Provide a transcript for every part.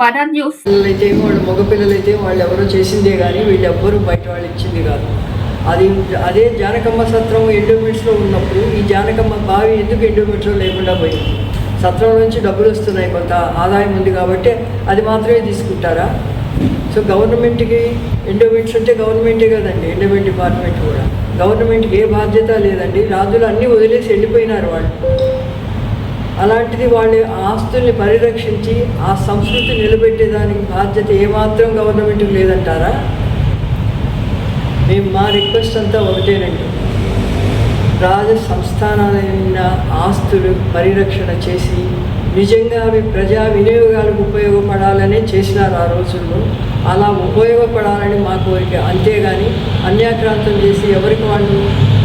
Butter news అయితే వాళ్ళు మగపిల్లలు అయితే వాళ్ళు ఎవరో చేసిందే కానీ వీళ్ళు బయట వాళ్ళు ఇచ్చింది కాదు. అది అదే జానకమ్మ సత్రం ఎండోమెంట్స్లో ఉన్నప్పుడు ఈ జానకమ్మ బావి ఎందుకు ఎండోమెంట్స్లో లేకుండా పోయింది? సత్రం నుంచి డబ్బులు వస్తున్నాయి కొంత ఆదాయం ఉంది కాబట్టి అది మాత్రమే తీసుకుంటారా? సో గవర్నమెంట్కి ఎండోమెంట్స్ అంటే గవర్నమెంటే కదండి ఎండోమెంట్ డిపార్ట్మెంట్ కూడా. గవర్నమెంట్కి ఏ బాధ్యత లేదండి రాజులు అన్నీ వదిలేసి వెళ్ళిపోయినారు వాళ్ళు. అలాంటిది వాళ్ళ ఆస్తుల్ని పరిరక్షించి ఆ సంస్కృతి నిలబెట్టేదానికి బాధ్యత ఏమాత్రం గవర్నమెంట్కి లేదంటారా? మేము మా రిక్వెస్ట్ అంతా ఒకటేనండి రాజ సంస్థానాలైన ఆస్తులు పరిరక్షణ చేసి నిజంగా అవి ప్రజా వినియోగాలకు ఉపయోగపడాలని చేసినారు ఆ రోజుల్లో. అలా ఉపయోగపడాలని మా కోరిక. అంతేగాని అన్యాక్రాంతం చేసి ఎవరికి వాళ్ళు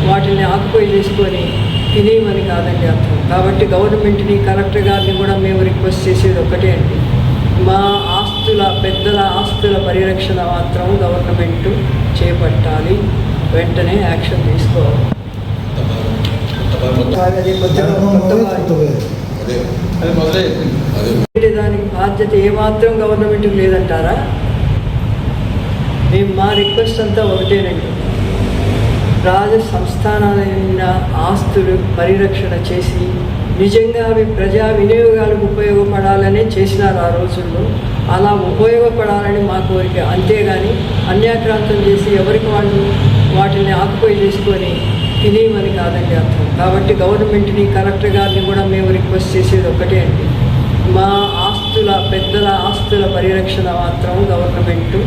వాటిని ఆకుపోయి చేసుకొని తినేయమని కాదండి అర్థం. కాబట్టి గవర్నమెంట్ని కలెక్టర్ గారిని కూడా మేము రిక్వెస్ట్ చేసేది ఒకటే అండి. మా ఆస్తుల పెద్దల ఆస్తుల పరిరక్షణ మాత్రం గవర్నమెంట్ చేపట్టాలి. వెంటనే యాక్షన్ తీసుకోవాలి. దానికి బాధ్యత ఏమాత్రం గవర్నమెంట్కి లేదంటారా? మేము మా రిక్వెస్ట్ అంతా ఒకటేనండి. రాజ సంస్థానాలైన ఆస్తులు పరిరక్షణ చేసి నిజంగా అవి ప్రజా వినియోగాలకు ఉపయోగపడాలని చేసినారు ఆ రోజుల్లో. అలా ఉపయోగపడాలని మా కోరిక. అంతేగాని అన్యాక్రాంతం చేసి ఎవరికి వాళ్ళు వాటిని ఆకుపోయి చేసుకొని తినేయమని కాదని అర్థం. కాబట్టి గవర్నమెంట్ని కలెక్టర్ గారిని కూడా మేము రిక్వెస్ట్ చేసేది ఒకటే అండి. మా ఆస్తుల పెద్దల ఆస్తుల పరిరక్షణ మాత్రం గవర్నమెంట్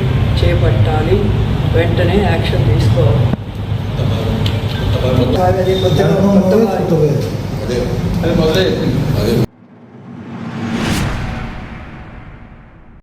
చేపట్టాలి. వెంటనే యాక్షన్ తీసుకోవాలి. అది కొత్తగా కొత్తగా అది మొదలై